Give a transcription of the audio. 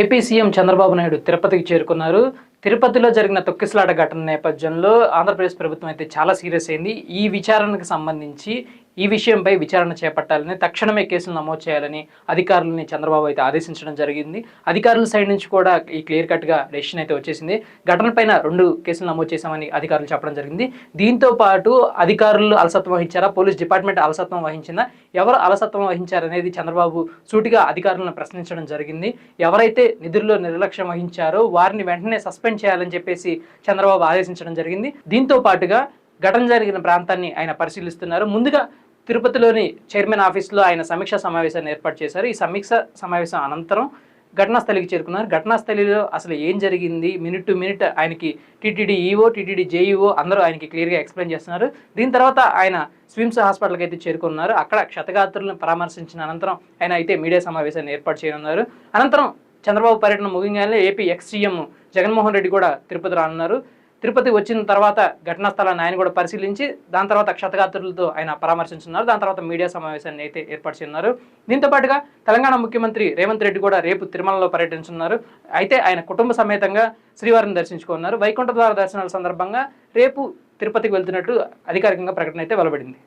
AP CM Chandrababu Naidu తిరుపతికి చేరుకున్నారు. తిరుపతిలో జరిగిన తొక్కిసలాట ఘటన నేపథ్యంలో ఆంధ్రప్రదేశ్ ప్రభుత్వం అయితే చాలా సీరియస్ అయింది. ఈ విచారణకు సంబంధించి ఈ విషయంపై విచారణ చేపట్టాలని తక్షణమే కేసులు నమోదు చేయాలని అధికారులని చంద్రబాబు అయితే ఆదేశించడం జరిగింది. అధికారుల సైడ్ నుంచి కూడా ఈ క్లియర్ కట్గా డెసిషన్ అయితే వచ్చేసింది. ఘటనపైన రెండు కేసులు నమోదు చేశామని అధికారులు చెప్పడం జరిగింది. దీంతో పాటు అధికారులు అలసత్వం వహించారా? పోలీస్ డిపార్ట్మెంట్ అలసత్వం వహించిందా? ఎవరు అలసత్వం వహించారనేది చంద్రబాబు సూటిగా అధికారులను ప్రశ్నించడం జరిగింది. ఎవరైతే నిధుల్లో నిర్లక్ష్యం వహించారో వారిని వెంటనే సస్పెండ్ చేయాలని చెప్పేసి చంద్రబాబు ఆదేశించడం జరిగింది. దీంతో పాటుగా ఘటన జరిగిన ప్రాంతాన్ని ఆయన పరిశీలిస్తున్నారు. ముందుగా తిరుపతిలోని చైర్మన్ ఆఫీస్లో ఆయన సమీక్షా సమావేశాన్ని ఏర్పాటు చేశారు. ఈ సమీక్ష సమావేశం అనంతరం ఘటనా స్థలికి చేరుకున్నారు. ఘటనాస్థలిలో అసలు ఏం జరిగింది? మినిట్ టు మినిట్ ఆయనకి టీటీడీ ఈఓ టీటీడీ జేఈఓ అందరూ ఆయనకి క్లియర్గా ఎక్స్ప్లెయిన్ చేస్తున్నారు. దీని తర్వాత ఆయన స్విమ్స్ హాస్పిటల్కి అయితే చేరుకున్నారు. అక్కడ క్షతగాత్రులను పరామర్శించిన అనంతరం ఆయన అయితే మీడియా సమావేశాన్ని ఏర్పాటు చేయనున్నారు. అనంతరం చంద్రబాబు పర్యటన ముగింగానే AP ex CM Jaganmohan Reddy కూడా తిరుపతి రానున్నారు. తిరుపతి వచ్చిన తర్వాత ఘటనా స్థలాన్ని ఆయన కూడా పరిశీలించి దాని తర్వాత క్షతగాత్రులతో ఆయన పరామర్శించున్నారు. దాని తర్వాత మీడియా సమావేశాన్ని అయితే ఏర్పాటు చేయనున్నారు దీంతో పాటుగా తెలంగాణ ముఖ్యమంత్రి రేవంత్ రెడ్డి కూడా రేపు తిరుమలలో పర్యటించున్నారు అయితే ఆయన కుటుంబ సమేతంగా శ్రీవారిని దర్శించుకున్నారు వైకుంఠ ద్వార దర్శనాల సందర్భంగా రేపు తిరుపతికి వెళ్తున్నట్టు అధికారికంగా ప్రకటన అయితే వెలువడింది.